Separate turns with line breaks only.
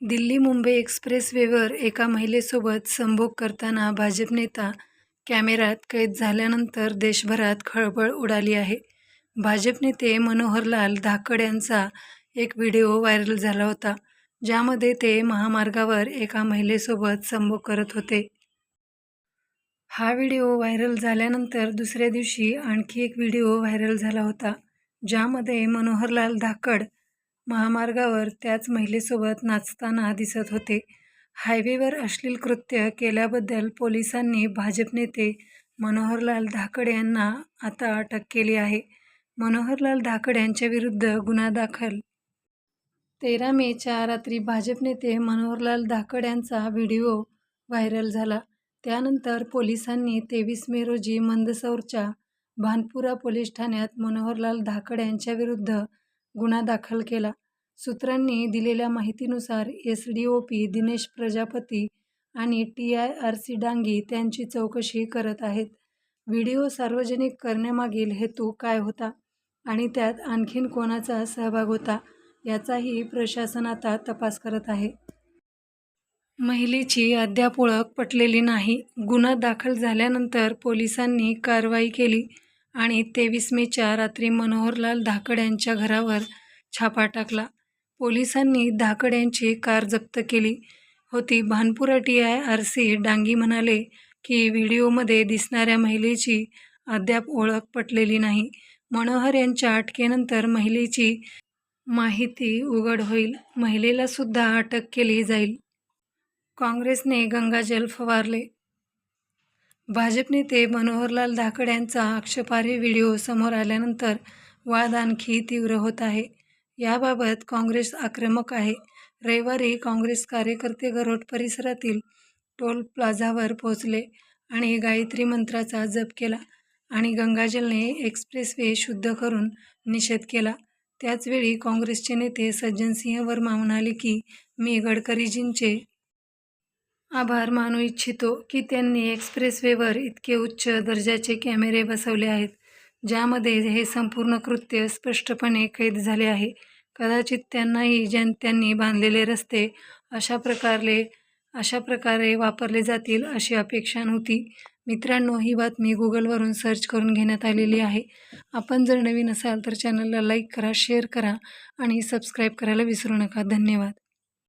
दिल्ली मुंबई एक्सप्रेसवेवर एका महिलेसोबत संभोग करताना भाजप नेता कॅमेऱ्यात कैद झाल्यानंतर देशभरात खळबळ उडाली आहे. भाजप नेते मनोहरलाल धाकड यांचा एक व्हिडिओ व्हायरल झाला होता ज्यामध्ये ते महामार्गावर एका महिलेसोबत संभोग करत होते. हा व्हिडिओ व्हायरल झाल्यानंतर दुसऱ्या दिवशी आणखी एक व्हिडिओ व्हायरल झाला होता ज्यामध्ये मनोहरलाल धाकड महामार्गावर त्याच महिलेसोबत नाचताना दिसत होते. हायवेवर अश्लील कृत्य केल्याबद्दल पोलिसांनी भाजप नेते मनोहरलाल धाकड यांना आता अटक केली आहे. मनोहरलाल धाकड यांच्याविरुद्ध गुन्हा दाखल. तेरा मेच्या रात्री भाजप नेते मनोहरलाल धाकड यांचा व्हिडिओ व्हायरल झाला. त्यानंतर पोलिसांनी तेवीस मे रोजी मंदसौरच्या भानपुरा पोलीस ठाण्यात मनोहरलाल धाकड यांच्याविरुद्ध गुन्हा दाखल केला. सूत्रांनी दिलेल्या माहितीनुसार S D O P Dinesh Prajapati आणि T I R C Dangi त्यांची चौकशी करत आहेत. व्हिडिओ सार्वजनिक करण्यामागील हेतू काय होता आणि त्यात आणखीन कोणाचा सहभाग होता याचाही प्रशासन आता तपास करत आहे. महिलेची अद्याप ओळख पटलेली नाही. गुन्हा दाखल झाल्यानंतर पोलिसांनी कारवाई केली. आणि तेवीस मेच्या रात्री मनोहरलाल धाकड यांच्या घरावर छापा टाकला. पोलिसांनी धाकड यांची कार जप्त केली होती. Bhanpura T I R C Dangi म्हणाले की व्हिडिओमध्ये दिसणाऱ्या महिलेची अद्याप ओळख पटलेली नाही. मनोहर यांच्या अटकेनंतर महिलेची माहिती उघड होईल. महिलेला सुद्धा अटक केली जाईल. काँग्रेसने गंगाजल फवारले. भाजप नेते मनोहरलाल धाकड यांचा आक्षेपार्ह व्हिडिओ समोर आल्यानंतर वाद आणखी तीव्र होत आहे. याबाबत काँग्रेस आक्रमक आहे. रविवारी काँग्रेस कार्यकर्ते गरोट परिसरातील टोल प्लाझावर पोहोचले आणि गायत्री मंत्राचा जप केला आणि गंगाजलने एक्सप्रेसवे शुद्ध करून निषेध केला. त्याचवेळी काँग्रेसचे नेते सज्जनसिंह वर्मा म्हणाले की मी गडकरीजींचे आभार मानू इच्छितो की त्यांनी एक्सप्रेसवेवर इतके उच्च दर्जाचे कॅमेरे बसवले आहेत ज्यामध्ये हे संपूर्ण कृत्य स्पष्टपणे कैद झाले आहे. कदाचित त्यांनाही ज्यां त्यांनी बांधलेले रस्ते अशा प्रकारले अशा प्रकारे वापरले जातील अशी अपेक्षा नव्हती. मित्रांनो ही बातमी गुगलवरून सर्च करून घेण्यात आलेली आहे. आपण जर नवीन असाल तर चॅनलला लाईक करा शेअर करा आणि सबस्क्राईब करायला विसरू नका. धन्यवाद.